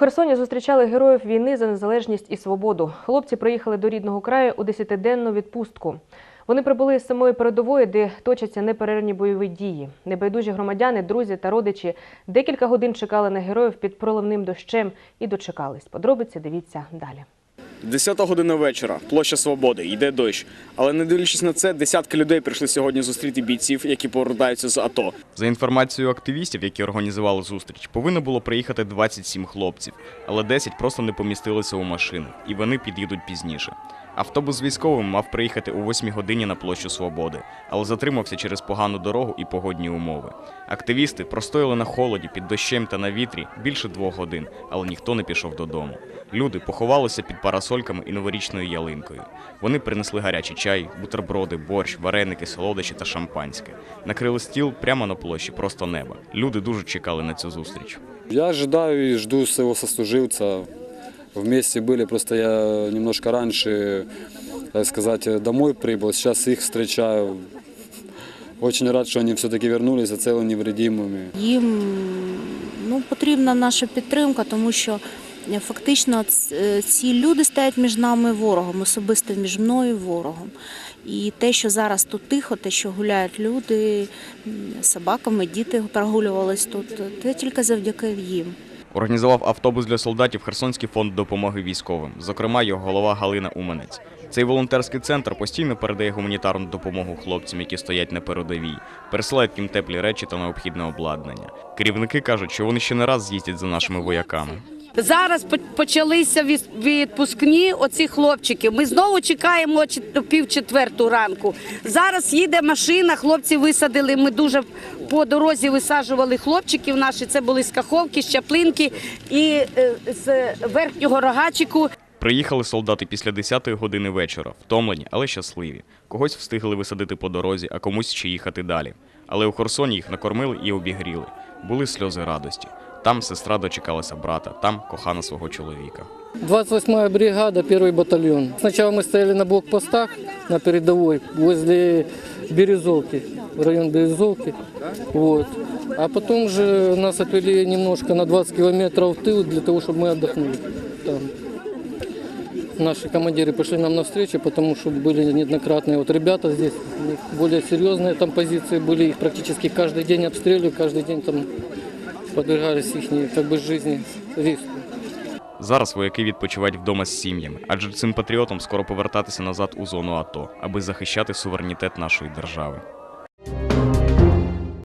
Херсоні зустрічали героїв війни за незалежність і свободу. Хлопці приїхали до рідного краю у десятиденну відпустку. Вони прибули з самої передової, де точаться неперервні бойові дії. Небайдужі громадяни, друзі та родичі декілька годин чекали на героїв під проливним дощем і дочекались. Подробиці дивіться далі. 10 година вечора, площа Свободи, йде дощ. Але не дивлячись на це, десятки людей прийшли сьогодні зустріти бійців, які повертаються з АТО. За інформацією активістів, які організували зустріч, повинно було приїхати 27 хлопців, але 10 просто не помістилися у машину, і вони під'їдуть пізніше. Автобус з військовим мав приїхати о 8 годині на площу Свободи, але затримався через погану дорогу і погодні умови. Активісти простояли на холоді під дощем та на вітрі більше двох годин, але ніхто не пішов додому. Люди поховалися під парасольками і новорічною ялинкою. Вони принесли гарячий чай, бутерброди, борщ, вареники, солодощі та шампанське. Накрили стіл прямо на площі, просто неба. Люди дуже чекали на цю зустріч. Я ожидаю и жду своего сослуживца. Вместе были, просто я немножко раньше, так сказать, домой прибыл. Сейчас их встречаю. Очень рад, что они все-таки вернулись целыми невредимыми. Їм ну, потрібна наша підтримка, тому що е, фактично ці люди стоять між нами ворогом, особисто між мною ворогом. І те, що зараз тут тихо, те, що гуляють люди, собаками, діти прогулювались тут, це тільки завдяки їм. Організував автобус для солдатів Херсонський фонд допомоги військовим, зокрема його голова Галина Уманець. Цей волонтерський центр постійно передає гуманітарну допомогу хлопцям, які стоять на передовій, пересилають їм теплі речі та необхідне обладнання. Керівники кажуть, що вони ще не раз з'їздять за нашими вояками. Зараз почалися відпускні оці хлопчики. Ми знову чекаємо пів четверту ранку. Зараз їде машина, хлопці висадили. Ми дуже по дорозі висаджували хлопчиків наші. Це були з Каховки, з Чаплинки і е, з верхнього рогачику. Приїхали солдати після 10-ї години вечора, втомлені, але щасливі. Когось встигли висадити по дорозі, а комусь ще їхати далі. Але у Херсоні їх накормили і обігріли. Були сльози радості. Там сестра дочекалася брата, там кохана свого чоловіка. 28-я бригада, первый батальон. Сначала мы стояли на блокпостах на передовой, возле Березовки, район Березовки. Вот. А потом же нас отвели немножко на 20 километров в тыл для того, чтобы мы отдохнули там. Наши командиры пошли нам навстречу, потому что были неоднократные вот ребята здесь, у них более серьезные там позиции были, их практически каждый день обстреливали, каждый день там подвергались їхній так би, житті риску. Зараз вояки відпочивають вдома з сім'ями, адже цим патріотам скоро повертатися назад у зону АТО, аби захищати суверенітет нашої держави.